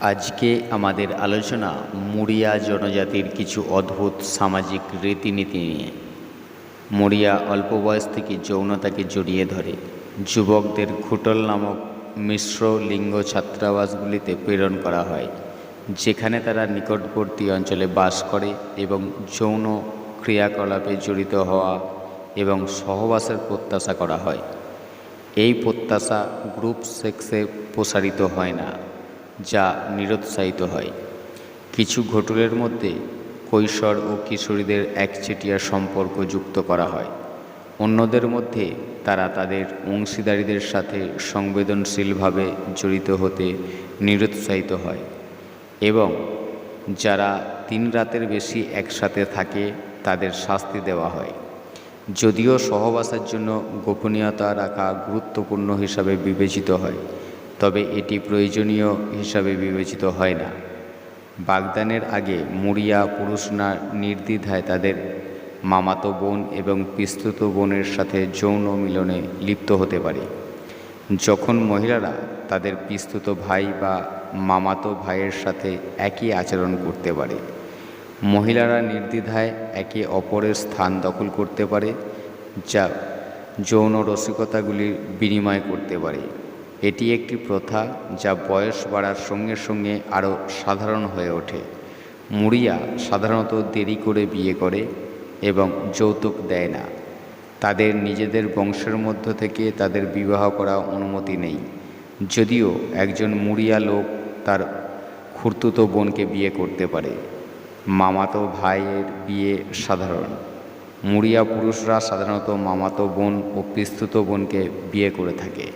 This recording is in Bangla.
আজকে আমাদের আলোচনা মুরিয়া জনজাতির কিছু অদ্ভুত সামাজিক রীতিনীতি নিয়ে। মরিয়া অল্প বয়স থেকে যৌনতাকে জড়িয়ে ধরে। যুবকদের খুটল নামক মিশ্র লিঙ্গ ছাত্রাবাসগুলিতে প্রেরণ করা হয়, যেখানে তারা নিকটবর্তী অঞ্চলে বাস করে এবং যৌন ক্রিয়াকলাপে জড়িত হওয়া এবং সহবাসের প্রত্যাশা করা হয়। এই প্রত্যাশা গ্রুপ সেক্সে প্রসারিত হয় না। যা নিরুৎসাহিত হয়। কিছু ঘটুলের মধ্যে কৈশোর ও কিশোরীদের একচেটিয়া সম্পর্ক যুক্ত করা হয়। অন্যদের মধ্যে তারা তাদের অংশীদারীদের সাথে সংবেদনশীলভাবে জড়িত হতে নিরুৎসাহিত হয় এবং যারা তিন রাতের বেশি একসাথে থাকে, তাদের শাস্তি দেওয়া হয়। যদিও সহবাসের জন্য গোপনীয়তা রাখা গুরুত্বপূর্ণ হিসাবে বিবেচিত হয়। তবে এটি প্রয়োজনীয় হিসাবে বিবেচিত হয় না। বাগদানের আগে মুরিয়া পুরুষরা নির্দ্বিধায় তাদের মামাতো বোন এবং পিস্তুত বোনের সাথে যৌন মিলনে লিপ্ত হতে পারে। যখন মহিলারা তাদের পিস্তুত ভাই বা মামাতো ভাইয়ের সাথে একই আচরণ করতে পারে, মহিলারা নির্দ্বিধায় একে অপরের স্থান দখল করতে পারে, যা যৌন রসিকতাগুলির বিনিময় করতে পারে। এটি একটি প্রথা যা বয়স বাড়ার সঙ্গে সঙ্গে আরও সাধারণ হয়ে ওঠে। মুড়িয়া সাধারণত দেরি করে বিয়ে করে এবং যৌতুক দেয় না। তাদের নিজেদের বংশের মধ্য থেকে তাদের বিবাহ করা অনুমতি নেই। যদিও একজন মুড়িয়া লোক তার খুর্তুতো বোনকে বিয়ে করতে পারে। মামাতো ভাইয়ের বিয়ে সাধারণ। মুড়িয়া পুরুষরা সাধারণত মামাতো বোন ও পিস্তুত বোনকে বিয়ে করে থাকে।